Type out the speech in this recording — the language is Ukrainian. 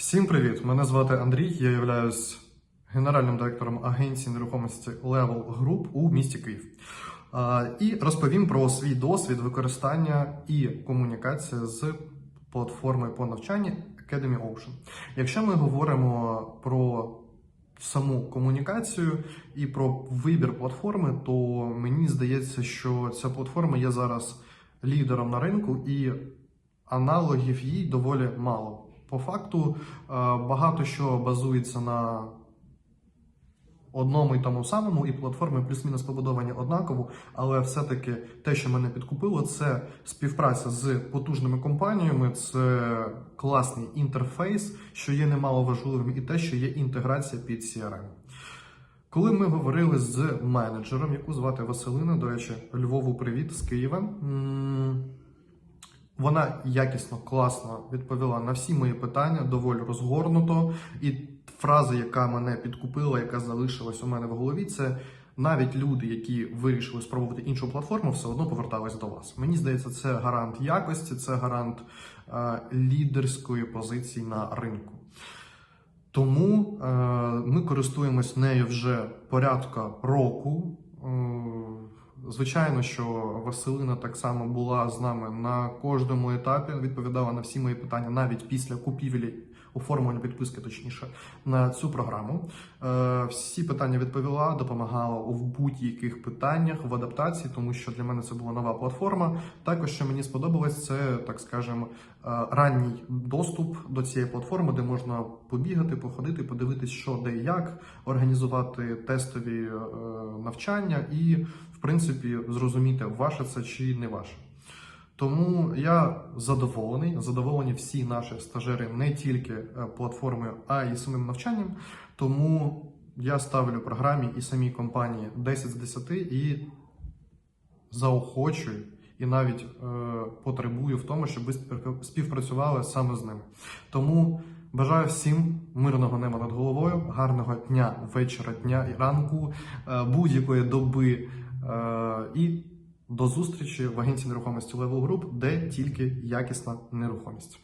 Всім привіт! Мене звати Андрій. Я являюсь генеральним директором агенції нерухомості Level Group у місті Київ. І розповім про свій досвід використання і комунікація з платформою по навчанню Academy Ocean. Якщо ми говоримо про саму комунікацію і про вибір платформи, то мені здається, що ця платформа є зараз лідером на ринку і аналогів їй доволі мало. По факту е, багато що базується на одному і тому самому, і платформи плюс-мінус побудовані однаково, але все-таки те, що мене підкупило, це співпраця з потужними компаніями, це класний інтерфейс, що є немало важливим, і те, що є інтеграція під CRM. Коли ми говорили з менеджером, яку звати Василина, до речі, Львову, привіт з Києва. Вона якісно, класно відповіла на всі мої питання, доволі розгорнуто. І фраза, яка мене підкупила, яка залишилась у мене в голові, це навіть люди, які вирішили спробувати іншу платформу, все одно повертались до вас. Мені здається, це гарант якості, це гарант е, лідерської позиції на ринку. Тому е, ми користуємось нею вже порядка року. Звичайно, що Василина так само була з нами на кожному етапі, відповідала на всі мої питання, навіть після купівлі оформлення підписки, точніше, на цю програму. Е, Всі питання відповіла, допомагала в будь-яких питаннях в адаптації, тому що для мене це була нова платформа. Також що мені сподобалось, це так скажемо е, ранній доступ до цієї платформи, де можна побігати, походити, подивитись, що де і як, організувати тестові е, навчання і, принципі, зрозуміти, ваше це чи не ваше. Тому я задоволений, задоволені всі наші стажери не тільки е, платформою, а й самим навчанням. Тому я ставлю програмі і самій компанії 10 з 10 і заохочую і навіть е, потребую в тому, щоб ви спів- співпрацювали саме з ними. Тому бажаю всім мирного неба над головою, гарного дня, вечора, дня і ранку, е, будь-якої доби і до зустрічі в агенції нерухомості Level Group, де тільки якісна нерухомість.